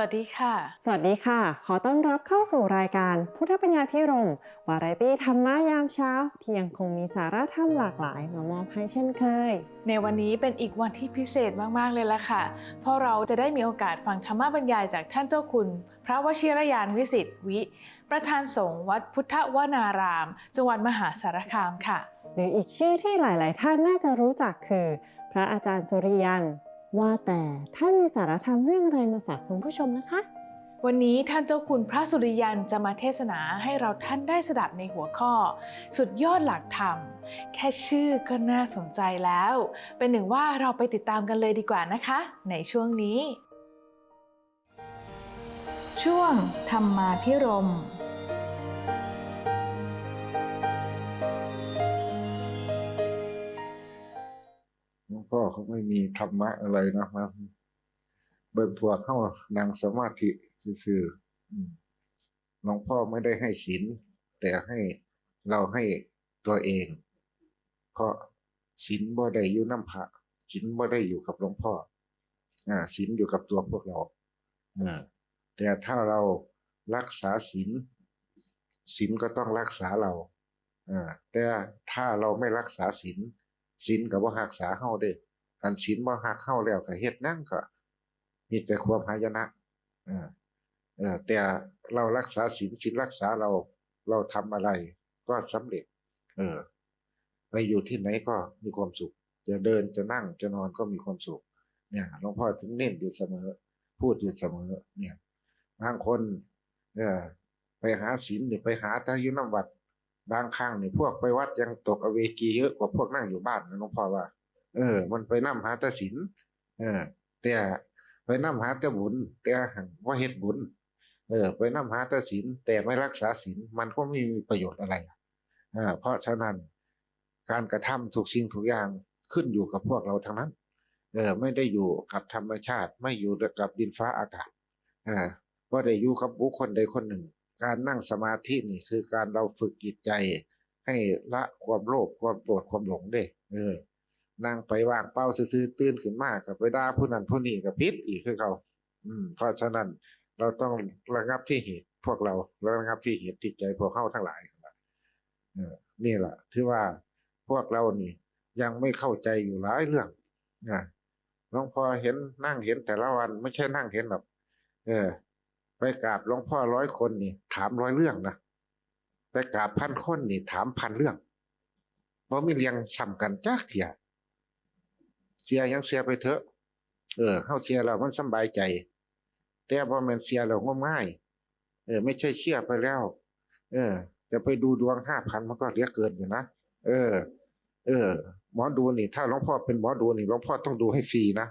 วัสดีค่ะ สวัสดีค่ะ ขอต้อนรับเข้าสู่รายการพุทธปัญญาพิรมวาไรตี้ธรรมะยามเช้า ที่ยังคงมีสาระธรรมหลากหลายมามอบให้เช่นเคย ในวันนี้เป็นอีกวันที่พิเศษมากๆเลยล่ะค่ะ เพราะเราจะได้มีโอกาสฟังธรรมบรรยายจากท่านเจ้าคุณ พระวชิรยานวิสิทธิวิ ประธานสงฆ์วัดพุทธวนาราม จังหวัดมหาสารคามค่ะ หรืออีกชื่อที่หลาย ๆ ท่านน่าจะรู้จักคือ พระอาจารย์สุริยัน ว่าแต่ท่านมีสาระธรรมเรื่องอะไรมาฝากคุณผู้ชมนะคะ วันนี้ท่านเจ้าคุณพระสุริยันจะมาเทศนาให้เราท่านได้สดับในหัวข้อ สุดยอดหลักธรรม แค่ชื่อก็น่าสนใจแล้ว เป็นหนึ่งว่าเราไปติดตามกันเลยดีกว่านะคะ ในช่วงนี้ ช่วงธรรมาพิรม เขาไม่มีธรรมะอะไรนะมาเบิ่งพวกเข้านางสมาธิซื่อหลวงพ่อไม่ได้ให้ศีลแต่ให้เราให้ตัวเอง เพราะศีลบ่ได้อยู่น้ำพระศีลบ่ได้อยู่กับหลวงพ่ออ่าศีลอยู่กับตัวพวกเราอแต่ถ้าเรารักษาศีลศีลก็ต้องรักษาเราอ่าแต่ถ้าเราไม่รักษาศีลศีลก็บ่รักษาเฮาเด้ อันศีลบ่รักเฮาแล้วก็เฮ็ดนั่นก็มีแต่ความหายนะเออเออแต่เรารักษาศีลศีลรักษาเราเราทำอะไรก็สำเร็จ เออ ไปอยู่ที่ไหนก็มีความสุข จะเดินจะนั่งจะนอนก็มีความสุข เนี่ยหลวงพ่อถึงเน้นอยู่เสมอ พูดอยู่เสมอ เนี่ยบางคนเออไปหาศีลนี่ไปหาแต่อยู่น้ำวัด บางครั้งเนี่ยพวกไปวัดยังตกอเวกีเยอะกว่าพวกนั่งอยู่บ้านนะหลวงพ่อว่า เออ มันไปนั่หาแต่ศีลเออ แต่ไปนั่หาแต่บุญ แต่ว่าเฮ็ดบุญ เออ ไปนั่หาแต่ศีลแต่ไม่รักษาศีลมันก็ไม่มีประโยชน์อะไรอ่าเพราะฉะนั้นการกระทำทุกสิ่งทุกอย่างขึ้นอยู่กับพวกเราทั้งนั้น เออ ไม่ได้อยู่กับธรรมชาติ ไม่อยู่กับดินฟ้าอากาศอ่าว่าได้อยู่กับบุคคลใดคนหนึ่ง การนั่งสมาธินี่คือการเราฝึกจิตใจ ให้ละความโลภความโกรธความหลงเด้เออ นั่งไปว่างเป้าซื่อๆตื่นขึ้นมากกับไปด่าผู้นั้นผู้นี้กับพิษอีกคือเขาอืม เพราะฉะนั้นเราต้องระงับที่เหตุพวกเราระงับที่เหตุที่ใจพวกเข้าทั้งหลายเออนี่แหละถือว่าพวกเรานี่ ยังไม่เข้าใจอยู่หลายเรื่องนะหลวงพ่อเห็นนั่งเห็นแต่ละวัน ไม่ใช่นั่งเห็นแบบเออ ไปกราบหลวงพ่อร้อยคนนี่ ถามร้อยเรื่องนะไปกราบพันคนนี่ ถามพันเรื่องเพราะมีเรียงซ้ำกันจักเถีย เสียยังเสียไปเถอะ เออเฮาเสียเรามันสบายใจ แต่พอมันเสียเรางมง่าย เออ ไม่ใช่เชื่อไปแล้ว เออ จะไปดูดวงห้าพันมันก็เรียกเกินอยู่นะเออ เออ หมอดูนี่ ถ้าหลวงพ่อเป็นหมอดูนี่หลวงพ่อต้องดูให้ฟรีนะ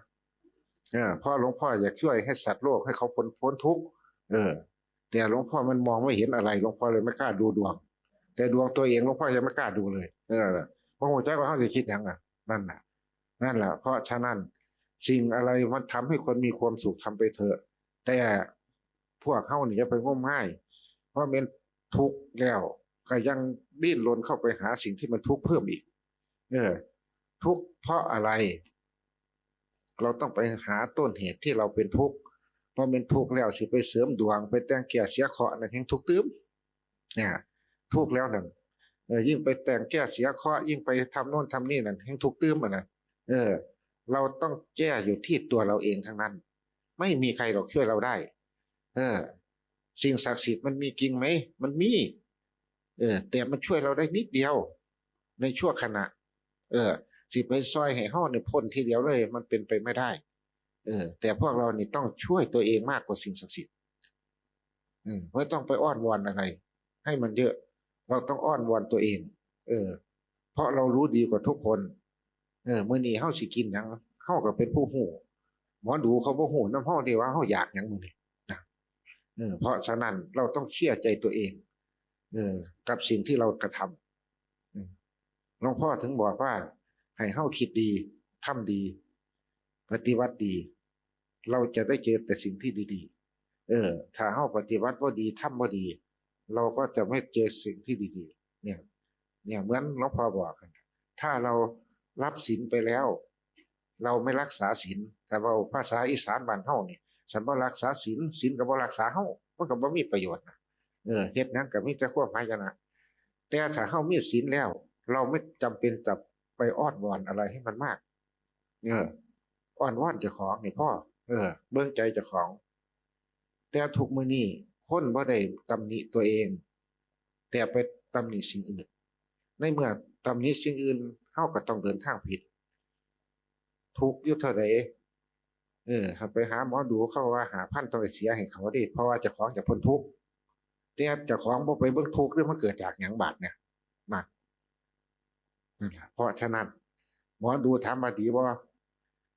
เออพราะหลวงพ่ออยากช่วยให้สัตว์โลกให้เขาพ้นพ้นทุกข์เออ แต่หลวงพ่อมันมองไม่เห็นอะไรหลวงพ่อเลยไม่กล้าดูดวง แต่ดวงตัวเองหลวงพ่อยังไม่กล้าดูเลย เออเพราะหัวใจว่าเขาจะคิดย่างอะนั่นแหละ นั่นแหละเพราะฉะนั้นสิ่งอะไรมันทำให้คนมีความสุขทำไปเถอะ แต่พวกเขานี่จะไปงมง่าย เพราะเป็นทุกข์แล้วก็ยังดิ้นรนเข้าไปหาสิ่งที่มันทุกข์เพิ่มอีก เออ ทุกข์เพราะอะไร เราต้องไปหาต้นเหตุที่เราเป็นทุกข์เพอเป็นทุกข์แล้วสิไปเสริมดวง ไปแต่งแก่เสียเคราะห์นั่นแห่งทุกข์ตืมเนี่ยทุกข์แล้วนั่นเออยิ่งไปแต่งแก้เสียเคราะยิ่งไปทำโน่นทำนี่นั่นแห่งทุกข์ตืมอะนะ เออ เราต้องแก้อยู่ที่ตัวเราเองทั้งนั้น ไม่มีใครหรอกช่วยเราได้ เออ สิ่งศักดิ์สิทธิ์มันมีจริงไหมมันมี เออ แต่มันช่วยเราได้นิดเดียว ในชั่วขณะ เออ สิไปซอยให้ห่อในพ้นทีเดียวเลย มันเป็นไปไม่ได้ เออ แต่พวกเรานี่ต้องช่วยตัวเองมากกว่าสิ่งศักดิ์สิทธิ์เออไม่ต้องไปอ้อนวอนอะไร ให้มันเยอะ เราต้องอ้อนวอนตัวเอง เออ เพราะเรารู้ดีกว่าทุกคน ออเมื่อนี้เฮาสิกินหยังเฮาก็เป็นผู้หูหมอดูเขาบ่หูน้ำเฮาดีว่าเฮาอยากหยังมื้อนี้นะเออเพราะฉะนั้นเราต้องเชื่อใจตัวเอง เออ กับสิ่งที่เรากระทำเออหลวงพ่อถึงบอกว่า ให้เฮ้าคิดดีทำดี ปฏิวัติดี เราจะได้เจอแต่สิ่งที่ดีๆ เออ ถ้าเฮ้าปฏิวัติว่าดีทำว่าดี เราก็จะไม่เจอสิ่งที่ดีๆ เนี่ย เนี่ยเหมือนหลวงพ่อบอกถ้าเรา รับศีลไปแล้ว เราไม่รักษาศีลแต่ว่าภาษาอีสานบ้านเฮาเนี่ยสันบ่รักษาศีลศีลก็บ่รักษาเฮามันก็บ่มีประโยชน์นะเออเฮ็ดนั้นก็มีแต่ความหายนะแต่ถ้าเฮามีศีลแล้ว เราไม่จำเป็นจะไปอ้อนวอนอะไรให้มันมาก เอออ้อนวอนเจ้าของนี่พ่อเออ เบิ่งใจเจ้าของ แต่ทุกมือนี้คนบ่ได้ตำหนิตัวเอง แต่ไปตำหนิสิ่งอื่น ในเมื่อำหนิสิ่งอื่นเฮาก็ต้องเดินทางผิด ทุกยู่เท่าใดเออถ้าไปหาหมอดูเข้าว่าหาพันต้องไปเสียให้เขาดิเพราะว่าเจ้าของจะพ้นทุกข์แต่เจ้าของบ่ไปเบิ่งทุกข์เรื่องมันเกิดจากหยังบาดเนี่ยมานั่นแหละเพราะฉะนั้นหมอดูถามว่าดีบ่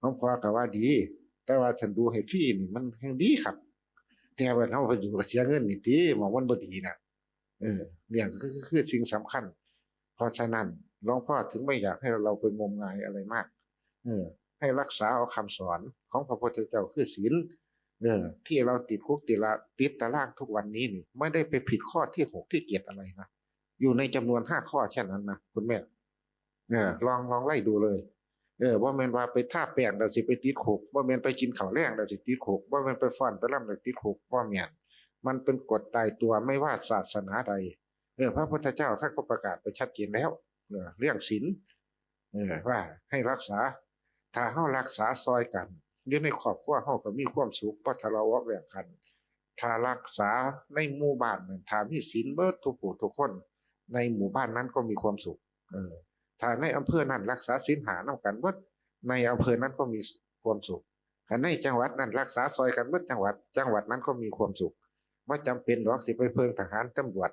หลวงพ่อก็ว่าดี แต่ว่าฉันดูให้ฟรีนี่มันแห่งดีครับ แต่ว่าเฮาไปอยู่กับเสียเงินนี่ติหมอมันบ่ดีนะเออเนี่ยก็คือคือสิ่งสำคัญ ราะฉะนั้นหลวงพ่อถึงไม่อยากให้เราไปงมงายอะไรมาก เออ ให้รักษาเอาคำสอนของพระพุทธเจ้าคือศีลเออ ที่เราติดคุกติดละติดตารางทุกวันนี้นี่ไม่ได้ไปผิดข้อที่หกที่เจ็ดอะไรนะอยู่ในจำนวนห้าข้อแค่นั้นนะคุณแม่เออลองลองไล่ดูเลย เออว่าแมนว่าไปท่าแป้งแต่สิไปติดคุกว่าแมนไปกินข้าวแรงแต่สิติดคุกว่าแมนไปฟ้อนไปร่ำแต่ติดคุกว่าแมนมันเป็นกฎตายตัวไม่ว่าศาสนาใด เออพระพุทธเจ้าท่านก็ประกาศไปชัดเจนแล้วเรื่องศีลเออว่าให้รักษา ถ้าเฮารักษาซอยกันอยู่ในครอบครัวเฮาก็มีความสุขเพราะทะเลาะแบ่งกัน ถ้ารักษาในหมู่บ้านนั้นถ้ามีศีลเบิดทุกผู้ทุกคน ในหมู่บ้านนั้นก็มีความสุข เออถ้าในอำเภอนั้นรักษาศีลหานำกันเบิดในอำเภอนั้นก็มีความสุขถ้าในจังหวัดนั้นรักษาซอยกันเบิดจังหวัด จังหวัดนั้นก็มีความสุขบ่จำเป็นหรอกสิไปเพิ่งทหารตำรวจ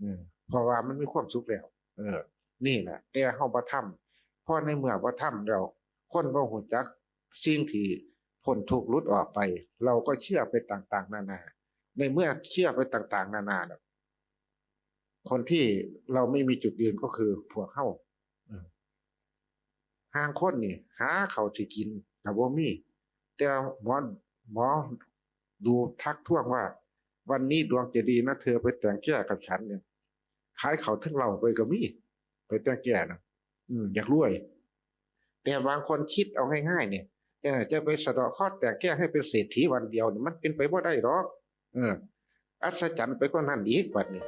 เออเพราะว่ามันมีความสุขแล้ว เออ นี่แหละแต่เฮาบ่ทำเพราะในเมื่อบ่ทำแล้วคนบ่หูจักสิ่งที่พ้นทุกข์หลุดออกไป เราก็เชื่อไปต่างๆ นานา ในเมื่อเชื่อไปต่างๆ นานาน่ะคนที่เราไม่มีจุดยืนก็คือพวกเข้าห่างคนนี่หาเขาสิกินแต่ว่ามี แต่หมอหมอดูทักท้วงว่า วันนี้ดวงจะดีนะเธอไปแต่งแก้กับฉันเนี่ยขายเขาทั้งเราไปก็มีไปแต่งแก้นะอืมอยากรวย แต่บางคนคิดเอาง่ายๆเนี่ยจะไปสะเดาะข้อแต่งแก้ให้เป็นเศรษฐีวันเดียวมันเป็นไปบ่ได้หรอกเอออัศจรรย์ไปก็นั่นอีกบัดนี้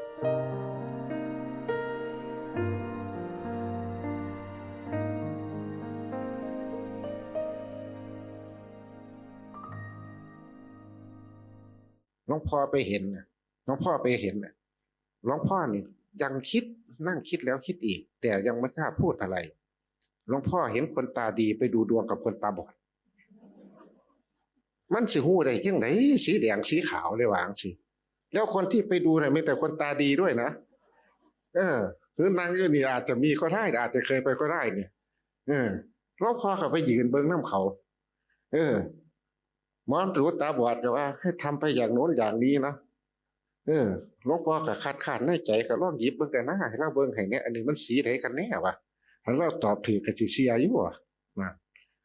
พ่อไปเห็นนะหลวงพ่อไปเห็นนะหลวงพ่อนี่ยังคิดนั่งคิดแล้วคิดอีก แต่ยังไม่กล้าพูดอะไรหลวงพ่อเห็นคนตาดีไปดูดวงกับคนตาบอด มันสิหู้ได้ยังไงสีแดงสีขาวเลยวางสิแล้วคนที่ไปดูเนี่ยมีแต่คนตาดีด้วยนะเออหรือนางอยู่นี่อาจจะมีก็ได้อาจจะเคยไปก็ได้เนี่ย เออหลวงพ่อเขาไปยืนเบิ้งน้ำเขา เออ มอตรวจตาบอดก็ว่า ให้ทำไปอย่างโน้นอย่างนี้นะเออหลวงพ่อก็คาดคาดในใจก็ลองหยิบเบิ่งกันนะให้เราเบิ่งให้เนี่ยอันนี้มันสีไหนกันแน่วะถ้าเราตอบถูกกับสิเสียอยู่อะนะ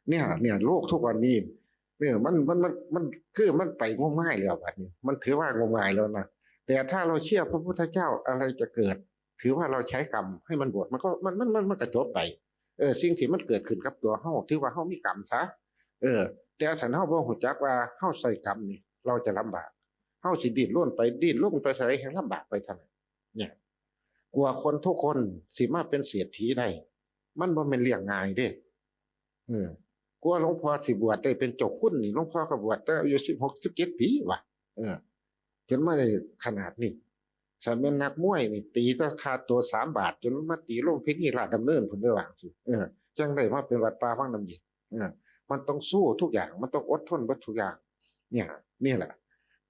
เนี่ย เนี่ยโลกทุกวันนี้เนี่ยมันมันมันมันคือมันไปงมง่ายแล้วแบบนี้มันถือว่างมง่ายแล้วนะแต่ถ้าเราเชื่อพระพุทธเจ้าอะไรจะเกิด ถือว่าเราใช้กรรมให้มันบวชมันก็มันมันมันมันกระจบไปเออสิ่งที่มันเกิดขึ้นกับตัวเฮาถือว่าเฮามีกรรมซะเออ แต่ถ้าเฮาบ่ฮู้จักว่าเฮาใส่กรรมนี่เราจะลำบากเฮาสิดิ้นร่นไปดิ้นลงไปใส่ให้ลำบากไปทำไมเนี่ยกลัวคนทุกคนสิมาเป็นเศรษฐีได้มันบ่แม่นเลี้ยงง่ายเด้เออกลัวหลวงพ่อสิบวชได้เป็นเจ้าคุณนี่หลวงพ่อก็บวชแต่อายุสิบหกสิบเจ็ดปีว่ะเออจนมาได้ขนาดนี้สมัยนักมวยนี่ตีตั้งค่าตัวสามบาท จนมาตีลงเพชรนี่ราชดำเนินผลได้วางสิเออจังได้มาเป็นวัดป่าฟังน้ำเย็นเออ มันต้องสู้ทุกอย่าง มันต้องอดทนบัดทุกอย่าง เนี่ยนี่แหละ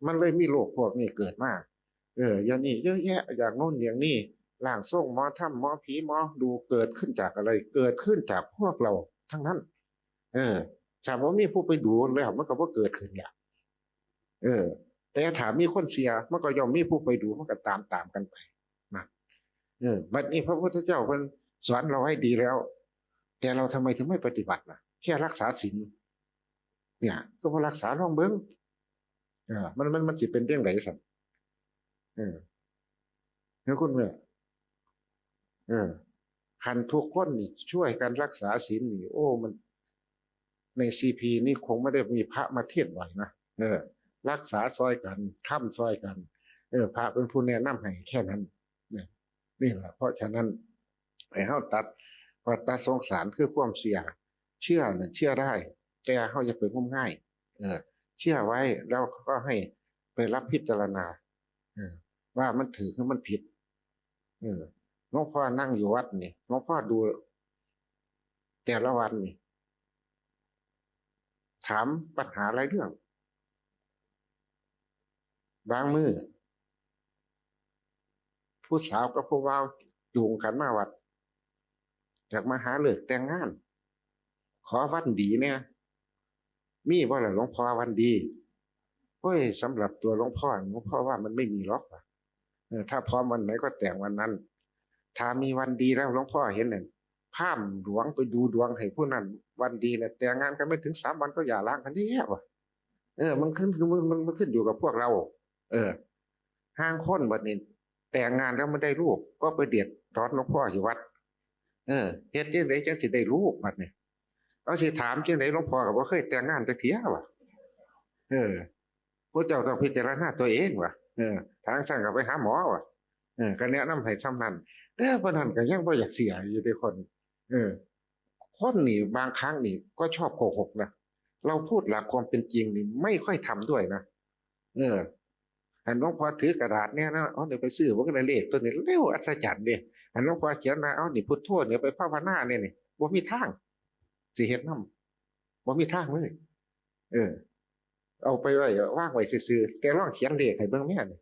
มันเลยมีโรคพวกนี้เกิดมาเออ อย่างนี้เยอะแยะอย่างโน้นอย่างนี้ล่างทรงหมอถ้ำหมอผีหมอดูเกิดขึ้นจากอะไร เกิดขึ้นจากพวกเราทั้งนั้น เออถ้าว่ามีผู้ไปดูแล้วมันก็บ่าเกิดขึ้นอย่างเออ แต่ถามมีคนเสียมันก็ยอมมีผู้ไปดูมันก็ตามตามกันไปนะเออบัดนี้พระพุทธเจ้าเพิ่นสอนเราให้ดีแล้ว แต่เราทำไมถึงไม่ปฏิบัติล่ะ แค่รักษาศีลเนี่ย ก็พอรักษาลองเบิ้งเออมันมันมันสิเป็นเรื่องไหนสันเออแล้วคุณเนี่ยเออคันทุกคนนี่ช่วยกันรักษาศีลนี่โอ้ มัน ในซีพีนี่คงไม่ได้มีพระมาเทียบไหวนะเออ รักษาซอยกันถ้ำซอยกัน เออ พระเป็นผู้แนะนำให้แค่นั้นเนี่ยนี่แหละเพราะฉะนั้นให้เฮาตัดวัตาสงสารคือความเสี่ย เชื่อเนี่ยเชื่อได้ แต่เฮาอย่าไปงมง่ายเออ เชื่อไว้แล้วก็ให้ไปรับพิจารณาเออว่ามันถือคือมันผิด เออหลวงพ่อนั่งอยู่วัดนี่หลวงพ่อดู แต่ละวันนี่ถามปัญหาอะไรเรื่อง บางมือผู้สาวกับผู้ว่าวจูงกันมาวัดอยากมาหาเลิกแต่งงาน ขอวันดีเนี่ยมีว่าหลวงพ่อวันดีเฮ้ยสำหรับตัวหลวงพ่อหลวงพ่อว่ามันไม่มีหรอกว่ะเออถ้าพร้อมวันไหนก็แต่งวันนั้น ถ้ามีวันดีแล้วหลวงพ่อเห็นเนี่ยพามหลวงไปดูดวงให้ผู้นั้น วันดีเนี่ยแต่งงานกันไม่ถึงสามวันก็อย่าล้างกันที่แย่ว่ะเออ มันขึ้นมันมันมันขึ้นอยู่กับพวกเรา เออห้างคนบัดนี้แต่งงานแล้วไม่ได้ลูก ก็ไปเดียดร้อนหลวงพ่ออยู่วัด เออเฮ็ดจังไดจังสิได้ลูกบัดนี้ เอาสิถามจังไดหลวงพ่อก็บ่เคยแต่งงานจักเทียว่ะเออพระเจ้าต้องพิจารณาตัวเองว่ะเออทางสั่งก็ไปหาหมอว่ะเออก็แนะนำให้ซ้ำนั้นแต่พนันก็ยังบ่อยากเสียอยู่ในคน เออคนนี่บางครั้งนี่ก็ชอบโกหกนะเราพูดหลักความเป็นจริงนี่ไม่ค่อยทำด้วยนะเอออันหลวงพ่อถือกระดาษเนี่ยนะเอาเดี๋ยวไปซื้อว่าก็ได้เลขตัวนี้เร็วอัศจรรย์เด้อันหลวงพ่อเขียนมาเอานี่พุทโธเนี่ยไปภาวนาเนี่ยนี่บ่ามีทาง สิเฮ็ดนำบ่มีทางเลย เออ เอาไปไว้ว่างไว้ซื่อแต่ลองเขียนเลขให้เบิ่งแม่นี่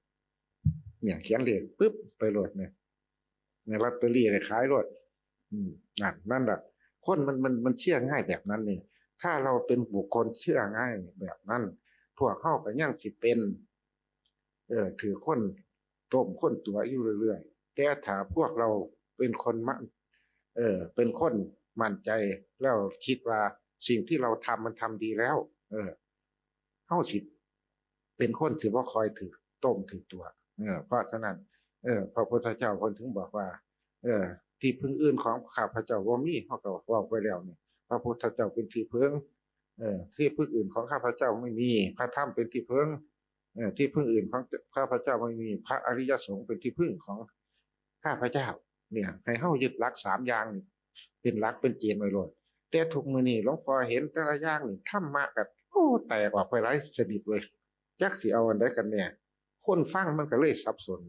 เนี่ยเขียนเลขปึ๊บไปโหลดเนี่ยในลอตเตอรี่เนี่ยขายโหลดอืมนั่นนั่นแหละคนมันมันมันเชื่อง่ายแบบนั้นนี่ถ้าเราเป็นบุคคลเชื่อง่ายแบบนั้นพวกเข้าก็ยังสิเป็น เออ ถือคนต้มคนตัวอยู่เรื่อยๆแต่ถ้าพวกเราเป็นคนมั่นเออ เป็นคน มั่นใจแล้วคิดว่าสิ่งที่เราทำมันทำดีแล้ว เออเข้าสิเป็นคนถือว่าคอยถือต้มถือตัว เออ เพราะฉะนั้น เออพระพุทธเจ้าคนถึงบอกว่า เออ ที่พึ่งอื่นของข้าพเจ้าว่ามีเขาก็ว่าไว้แล้วเนี่ยพระพุทธเจ้าเป็นที่พึ่งเออ ที่พึ่งอื่นของข้าพเจ้าไม่มี พระธรรมเป็นที่พึ่งเออที่พึ่งอื่นของข้าพเจ้าไม่มี พระอริยสงฆ์เป็นที่พึ่งของข้าพเจ้า เนี่ยให้เฮายึดหลักสามอย่างนี่ เป็นหลักเป็นเกณฑ์ไว้เลยแต่ทุกมือนี่หลวงพ่อเห็นแต่ละอย่างนี่ธรรมะกับโอ้แตกออกไปหลายสนิทเลยจักสิเอาอันใดกันเนี่ย คนฟังมันก็เลยสับสน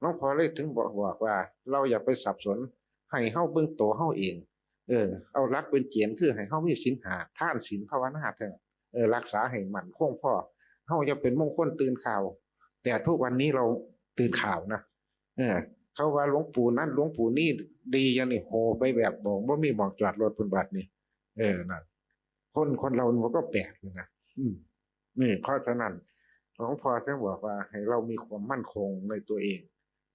หลวงพ่อเลยถึงบอกบอกว่า เราอย่าไปสับสน ให้เฮาเบิ่งตัวเฮาเอง เออ เอารักเป็นเกียนคือให้เฮามีศีลหาท่านศีลภาวนาเถอะเออรักษาให้มันคงพ่อเฮาจะเป็นมงคลตื่นข่าว แต่ทุกวันนี้เราตื่นข่าวนะเออ เขาว่าหลวงปู่นั้นหลวงปู่นี่ดีอยังนี่โหไปแบบบอกว่ามีบอกจอดรถบนบัตรนี่เออนั่นคนคนเรามันก็แปลกนะอืมนี่เพราะฉะนั้นหลวงพ่อท่านบอกว่า ให้เรามีความมั่นคงในตัวเอง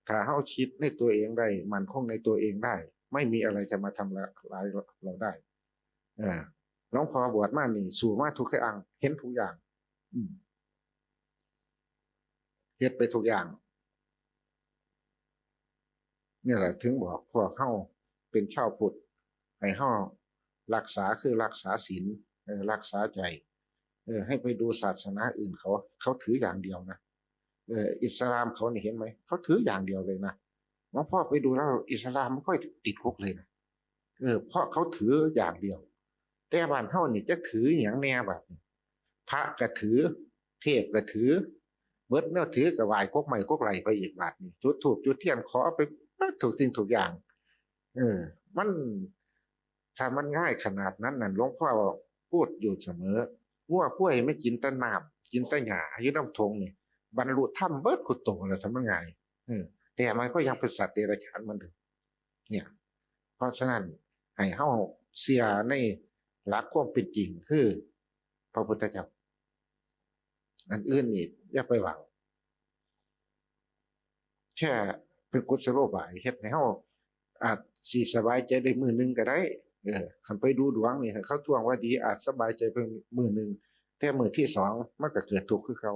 ถ้าเฮาคิดในตัวเองได้ มันคงในตัวเองได้ ไม่มีอะไรจะมาทำร้ายเราได้เออหลวงพ่อบวชมานี่ สู่มาทุกอย่างเห็นทุกอย่าง อืมเฮ็ดไปทุกอย่าง นี่แหละถึงบอกพวกเข้าเป็นชาวพุทธให้เข้ารักษาคือรักษาศีลรักษาใจ เออ ให้ไปดูศาสนาอื่นเขา เขาถืออย่างเดียวนะเอออิสลามเขาเนี่ยเห็นไหมเขาถืออย่างเดียวเลยนะหลวงพ่อไปดูแล้วอิสลามไม่ค่อยติดคุกเลยนะเออเพราะเขาถืออย่างเดียว แต่บ้านเท่านี่จะถืออย่างแน่แบบพระก็ถือ เทพก็ถือเบิดเนื้อถือกับไหวกกใหม่กกไหลไปอีกบาทนี่จุดถูกจุดเทียนขอไป ถูกสิ่งถูกอย่าง เออ มันถ้ามันง่ายขนาดนั้นน่ะหลวงพ่อพูดอยู่เสมองัวกล้วยไม่กินแตะน้ำกินแตะหญ้าอายุน้ำทงเนี่ยบรรลุธรรมเบิดกุโตแล้วทำยังไงเออ แต่มันก็ยังเป็นสัตว์เดรัจฉานมันเดิมเนี่ย เพราะฉะนั้นให้เฮาเสียในหลักความเป็นจริงคือ พระพุทธเจ้าอันอื่นนี่อย่าไปหวังแค่ เป็นกุศโลบายเฮ็ดให้เฮาอาจสิสบายใจได้มือหนึงก็ได้ เออคันไปดูดวงนี่เขาทวงว่าดีอาจสบายใจเพิ่งมือหนึงแต่มือที่สองมันก็เกิดทุกข์คือเขา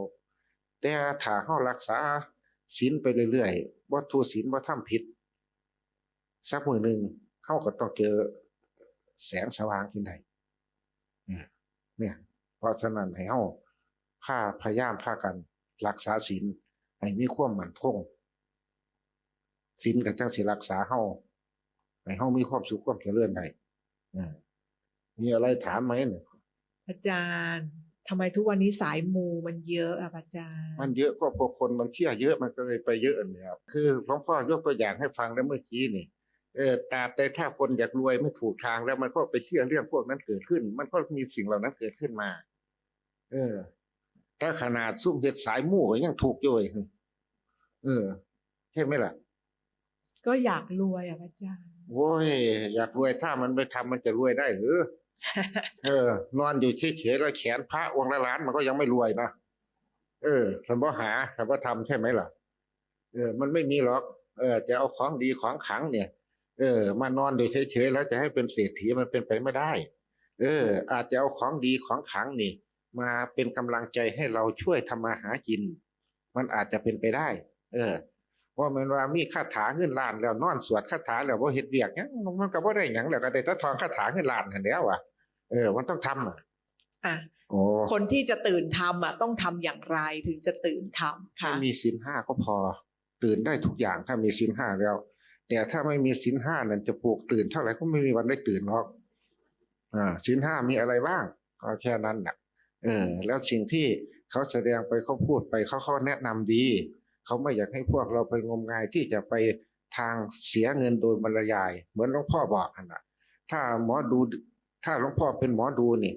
แต่ถ้าเฮารักษาศีลไปเรื่อยๆบ่ทุศีลบ่ทำผิดสักมือหนึ่งเฮาก็ต้องเจอแสงสว่างขึ้นได้เนี่ยเนี่ย เพราะฉะนั้นให้เฮาพาพยายามพากันรักษาศีลให้มีความมั่นคง ศีลก็จังสิรักษาเฮาให้เฮามีความสุขความเจริญได้อ่ามีอะไรถามไหมเนี่ยอาจารย์ทำไมทุกวันนี้สายมูมันเยอะอะอาจารย์ มันเยอะก็พอคนมันเชื่อเยอะมันก็เลยไปเยอะอันเนี้ยครับคือหลวงพ่อยกตัวอย่างให้ฟังแล้วเมื่อกี้นี่เออตราบใดถ้าคนอยากรวยไม่ถูกทางแล้วมันก็ไปเชื่อเรื่องพวกนั้นเกิดขึ้น มันก็มีสิ่งเหล่านั้นเกิดขึ้นมา เออ ถ้าขนาดซุ่มเห็ดสายมู่ก็ยังถูกโยยเออใช่ไหมล่ะ ก็อยากรวยอะอาจารย์โว้ยอยากรวยถ้ามันไปทำมันจะรวยได้หรือ เออ นอนอยู่เฉยๆแล้วแขนพระองค์ละล้านมันก็ยังไม่รวยนะเออสมบ่หาสมบ่ทำใช่ไหมล่ะ เออ มันไม่มีหรอก เออ จะเอาของดีของขลังเนี่ย เออ มานอนอยู่เฉยๆแล้วจะให้เป็นเศรษฐีมันเป็นไปไม่ได้ เออ อาจจะเอาของดีของขลังนี่ มาเป็นกำลังใจให้เราช่วยทำมาหากิน มันอาจจะเป็นไปได้ เออ ว่ามันว่ามีคาถาเงินล้านแล้วนอนสวดคาถาแล้วว่าเฮ็ดเวียกหยังมันก็บ่ได้หยังแล้วก็ได้แต่ทองคาถาเงินล้านนั่นแหล้วอะเออ มันต้องทำอะอะโอ้คนที่จะตื่นทำอะต้องทำอย่างไรถึงจะตื่นทำถ้าค่ะมีศีลห้าก็พอ ตื่นได้ทุกอย่างถ้ามีศีลห้าแล้ว แต่ถ้าไม่มีศีลห้านั่นจะปลูกตื่นเท่าไหร่ก็ไม่มีวันได้ตื่นหรอกอ่าศีลห้ามีอะไรบ้างก็แค่นั้นน่ะเออ แล้วสิ่งที่เขาแสดงไปเขาพูดไปเขาเขาแนะนำดี เขาไม่อยากให้พวกเราไปงมงายที่จะไปทางเสียเงินโดยบรรยาย เหมือนหลวงพ่อบอกนะถ้าหมอดู ถ้าหลวงพ่อเป็นหมอดูนี่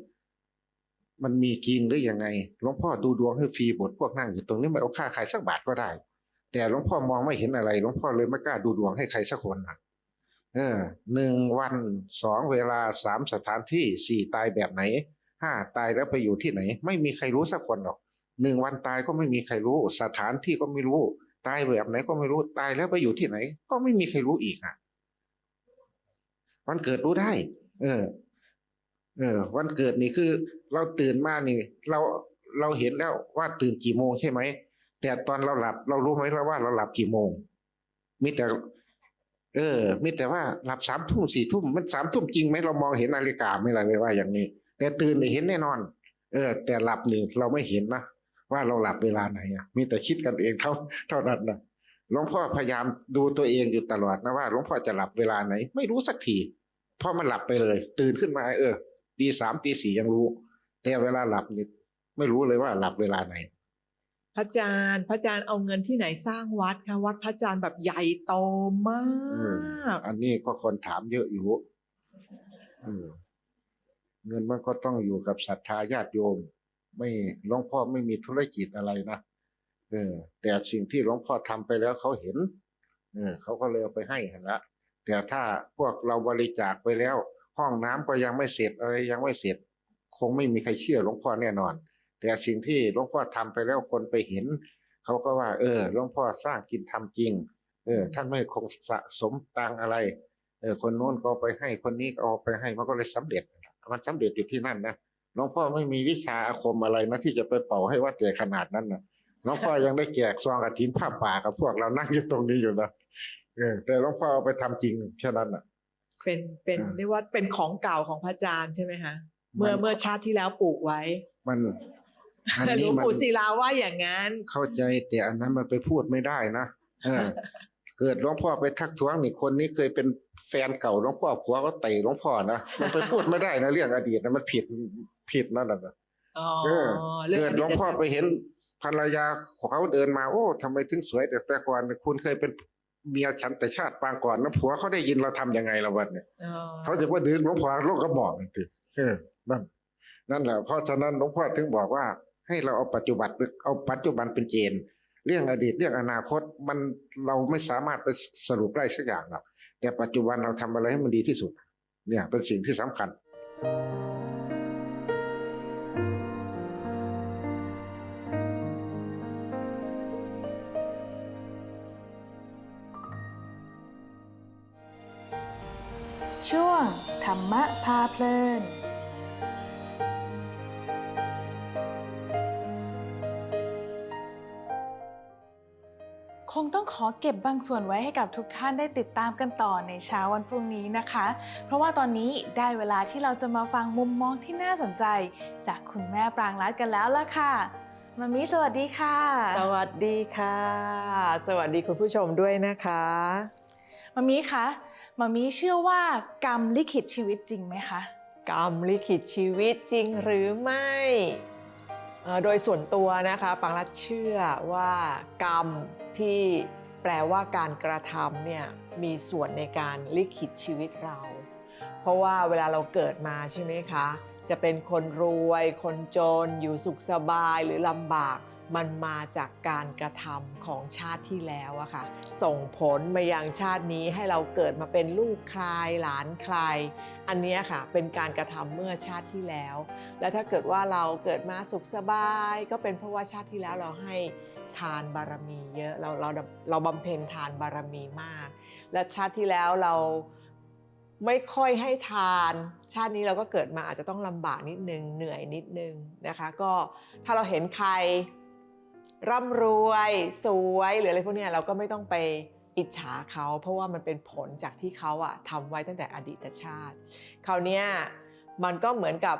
มันมีจริงหรือยังไงหลวงพ่อดูดวงให้ฟรีหมดพวกนั่งอยู่ตรงนี้ไม่เอาค่าใครสักบาทก็ได้ แต่หลวงพ่อมองไม่เห็นอะไรหลวงพ่อเลยไม่กล้าดูดวงให้ใครสักคนนะเออหนึ่งวันสองเวลาสามสถานที่สี่ตายแบบไหนห้าตายแล้วไปอยู่ที่ไหน ไม่มีใครรู้สักคนหรอก หนึ่งวันตายก็ไม่มีใครรู้ สถานที่ก็ไม่รู้ ตายแบบไหนก็ไม่รู้ตายแล้วไปอยู่ที่ไหน ก็ไม่มีใครรู้อีกอะวันเกิดรู้ได้ เออ เออ วันเกิดนี่คือ เราตื่นมานี่ เราเราเห็นแล้วว่าตื่นกี่โมงใช่ไหมแต่ตอนเราหลับ เรารู้ไหมแล้วว่าเราหลับกี่โมงมีแต่ เออมีแต่ว่าหลับสามทุ่มสี่ทุ่มมันสามทุ่มจริงไหมเรามองเห็นนาฬิกาไม่ไรเลยว่าอย่างนี้ แต่ตื่นนี่เห็นแน่นอน เออ แต่หลับนี่เราไม่เห็นนะ ว่าเราหลับเวลาไหนอะมีแต่คิดกันเองเท่าเท่านั้นนะหลวงพ่อพยายามดูตัวเองอยู่ตลอดนะว่าหลวงพ่อจะหลับเวลาไหน ไม่รู้สักทีเพราะมันหลับไปเลย ตื่นขึ้นมาเออตีสามตีสี่ยังรู้ แต่เวลาหลับนี่ไม่รู้เลยว่าหลับเวลาไหน พระอาจารย์ พระอาจารย์เอาเงินที่ไหนสร้างวัดคะวัดพระอาจารย์แบบใหญ่โตมาก อันนี้ก็คนถามเยอะอยู่เออเงินมันก็ต้องอยู่กับศรัทธาญาติโยม ไม่หลวงพ่อไม่มีธุรกิจอะไรนะเออ แต่สิ่งที่หลวงพ่อทำไปแล้วเขาเห็น เออเขาก็เลยเอาไปให้เห็นละแต่ถ้าพวกเราบริจาคไปแล้ว ห้องน้ำก็ยังไม่เสร็จอะไรยังไม่เสร็จ คงไม่มีใครเชื่อหลวงพ่อแน่นอน แต่สิ่งที่หลวงพ่อทำไปแล้วคนไปเห็นเขาก็ว่า เออหลวงพ่อสร้างกินทำจริง เออ ท่านไม่คงสะสมตังอะไร เออ คนโน้นก็เอาไปให้คนนี้ก็เอาไปให้มันก็เลยสำเร็จ มันสำเร็จอยู่ที่นั่นนะ หลวงพ่อไม่มีวิชาอาคมอะไรนะที่จะไปเป่าให้วัดใหญ่ขนาดนั้นนะหลวงพ่อยังได้แจกซองกฐินผ้าป่ากับพวกเรานั่งอยู่ตรงนี้อยู่นะเออแต่หลวงพ่อเอาไปทำจริงแค่นั้นอะ เป็นเป็นอ่าเรียกว่าเป็นของเก่าของพระอาจารย์ใช่ไหมคะเมื่อมันเมื่อชาติที่แล้วปลูกไว้ มันอันหลนี้วงมันปู่ศิลาว่าอย่างนั้น เข้าใจแต่อันนั้นมันไปพูดไม่ได้นะเออ เกิดหลวงพ่อไปทักท้วงนี่คนนี้เคยเป็นแฟนเก่าหลวงพ่อผัวก็เตะหลวงพ่อนะมันไปพูดไม่ได้นะเรื่องอดีตนะมันผิด ผิดนั่นแหละอ๋อเออรื่องเกิดหลวงพ่อดีตไปเห็นภรรยาของเขาเดินมา โอ้ทำไมถึงสวยแต่แต่ก่อนคุณเคยเป็นเมียฉันแต่ชาติปางก่อนนะผัวเขาได้ยินเราทำยังไงละวันเนี่ยอ๋อเขาจะว่าดึงหลวงพ่อโลกก็บอกนั่นสิเออนั่นนั่นแหละเพราะฉะนั้นหลวงพ่อถึงบอกว่า ให้เราเอาปัจจุบันเอาปัจจุบันเป็นเกณฑ์เรื่องอดีตเรื่องอนาคตมันเราไม่สามารถไปสรุปได้สักอย่างหรอกแต่ปัจจุบันเราทำอะไรให้มันดีที่สุด เนี่ยเป็นสิ่งที่สำคัญ ช่วง ธรรมะพาเพลิน คงต้องขอเก็บบางส่วนไว้ให้กับทุกท่านได้ติดตามกันต่อในเช้าวันพรุ่งนี้นะคะ เพราะว่าตอนนี้ได้เวลาที่เราจะมาฟังมุมมองที่น่าสนใจ จากคุณแม่ปรางรัตน์กันแล้วล่ะค่ะมามิสวัสดีค่ะ สวัสดีค่ะ สวัสดีคุณผู้ชมด้วยนะคะ มามิคะมามิเชื่อว่ากรรมลิขิตชีวิตจริงไหมคะ กรรมลิขิตชีวิตจริงหรือไม่โดยส่วนตัวนะคะปังรัตเชื่อว่ากรรมที่แปลว่าการกระทำเนี่ยมีส่วนในการลิขิตชีวิตเรา เพราะว่าเวลาเราเกิดมาใช่ไหมคะ จะเป็นคนรวย คนจน อยู่สุขสบายหรือลำบาก มันมาจากการกระทำของชาติที่แล้วอะค่ะ ส่งผลมายังชาตินี้ให้เราเกิดมาเป็นลูกใครหลานใคร อันนี้ค่ะเป็นการกระทำเมื่อชาติที่แล้ว และถ้าเกิดว่าเราเกิดมาสุขสบาย ก็เป็นเพราะว่าชาติที่แล้วเราให้ทานบารมีเยอะเราเราเราบำเพ็ญทานบารมีมาก และชาติที่แล้วเราไม่ค่อยให้ทาน ชาตินี้เราก็เกิดมาอาจจะต้องลำบากนิดนึงเหนื่อยนิดนึงนะคะ ก็ถ้าเราเห็นใคร ร่ำรวยสวยหรืออะไรพวกนี้เราก็ไม่ต้องไปอิจฉาเขา เพราะว่ามันเป็นผลจากที่เขาอะทำไว้ตั้งแต่อดีตชาติคราวเนี้ยมันก็เหมือนกับ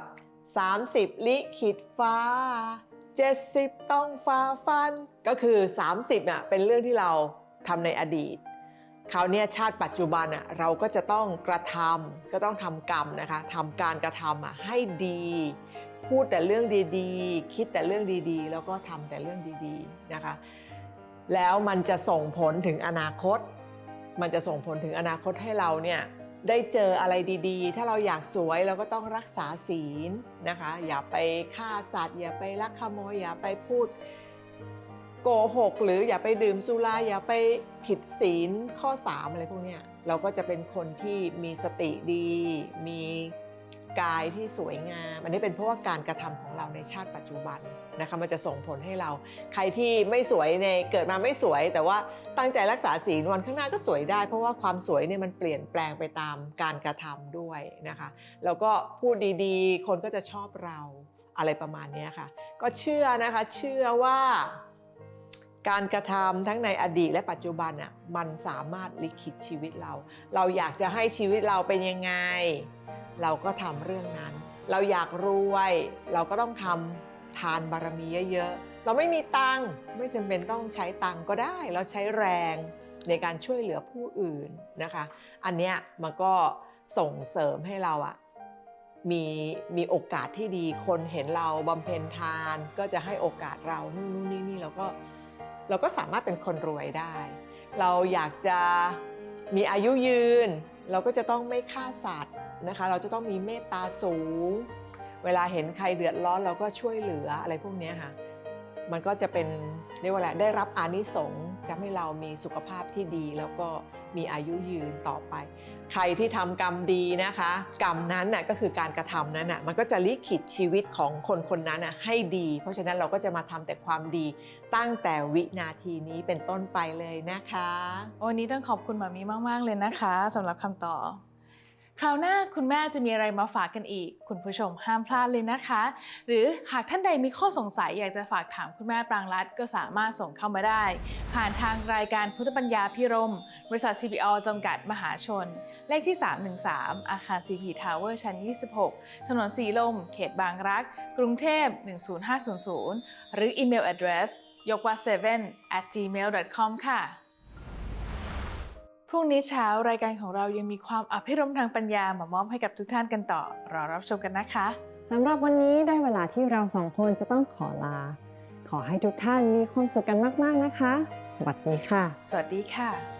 30 ลิขิตฟ้า 70 ต้องฟ้าฟัน ก็คือ 30น่ะเป็นเรื่องที่เราทำในอดีตคราวเนี้ยชาติปัจจุบันอะเราก็จะต้องกระทำก็ต้องทำกรรมนะคะทำการกระทำอะให้ดี พูดแต่เรื่องดีๆ คิดแต่เรื่องดีๆ แล้วก็ทำแต่เรื่องดีๆนะคะ แล้วมันจะส่งผลถึงอนาคต มันจะส่งผลถึงอนาคตให้เราเนี่ยได้เจออะไรดีๆ ถ้าเราอยากสวยเราก็ต้องรักษาศีลนะคะ อย่าไปฆ่าสัตว์ อย่าไปลักขโมย อย่าไปพูดโกหก หรืออย่าไปดื่มสุรา อย่าไปผิดศีลข้อ 3 อะไรพวกเนี้ย เราก็จะเป็นคนที่มีสติดี มี กายที่สวยงาม อันนี้เป็นเพราะว่าการกระทำของเราในชาติปัจจุบันนะคะมันจะส่งผลให้เรา ใครที่ไม่สวยในเกิดมาไม่สวย แต่ว่าตั้งใจรักษาศีลวันข้างหน้าก็สวยได้ เพราะว่าความสวยเนี่ยมันเปลี่ยนแปลงไปตามการกระทำด้วยนะคะแล้วก็พูดดีๆ คนก็จะชอบเราอะไรประมาณนี้ค่ะ ก็เชื่อนะคะเชื่อว่า การกระทำทั้งในอดีตและปัจจุบันอะมันสามารถลิขิตชีวิตเรา เราอยากจะให้ชีวิตเราเป็นยังไง เราก็ทำเรื่องนั้น เราอยากรวย เราก็ต้องทำทานบารมีเยอะๆ เราไม่มีตังค์ไม่จำเป็นต้องใช้ตังค์ก็ได้ เราใช้แรงในการช่วยเหลือผู้อื่นนะคะ อันเนี้ยมันก็ส่งเสริมให้เราอะมีมีโอกาสที่ดีคนเห็นเราบำเพ็ญทาน ก็จะให้โอกาสเรานู่นนู่นนี่นี่เราก็ เราก็สามารถเป็นคนรวยได้ เราอยากจะมีอายุยืน เราก็จะต้องไม่ฆ่าสัตว์นะคะ เราจะต้องมีเมตตาสูง เวลาเห็นใครเดือดร้อนเราก็ช่วยเหลืออะไรพวกนี้ค่ะ มันก็จะเป็นเรียกว่าอะไรได้รับอานิสงส์จะให้เรามีสุขภาพที่ดี แล้วก็มีอายุยืนต่อไป ใครที่ทำกรรมดีนะคะ กรรมนั้นน่ะก็คือการกระทำนั้นน่ะมันก็จะลิขิตชีวิตของคนคนนั้นน่ะให้ดี เพราะฉะนั้นเราก็จะมาทำแต่ความดีตั้งแต่วินาทีนี้เป็นต้นไปเลยนะคะ วันนี้ต้องขอบคุณหมามีมาก ๆ เลยนะคะสำหรับคำตอบ คราวหน้าคุณแม่จะมีอะไรมาฝากกันอีก คุณผู้ชมห้ามพลาดเลยนะคะ หรือหากท่านใดมีข้อสงสัยอยากจะฝากถามคุณแม่ปรางรัตน์ก็สามารถส่งเข้ามาได้ ผ่านทางรายการพุทธปัญญาพิรม บริษัท CPO จำกัดมหาชน เลขที่ 313 อาคาร CP Tower ชั้น 26 ถนนสีลม เขตบางรัก กรุงเทพ 10500 หรืออีเมล address ยกว่า7 at gmail.com ค่ะ พรุ่งนี้เช้ารายการของเรายังมีความอภิรมย์ทางปัญญามามอบให้กับทุกท่านกันต่อ รอรับชมกันนะคะสำหรับวันนี้ได้เวลาที่เราสองคนจะต้องขอลา ขอให้ทุกท่านมีความสุขกันมาก ๆ นะคะ สวัสดีค่ะ สวัสดีค่ะ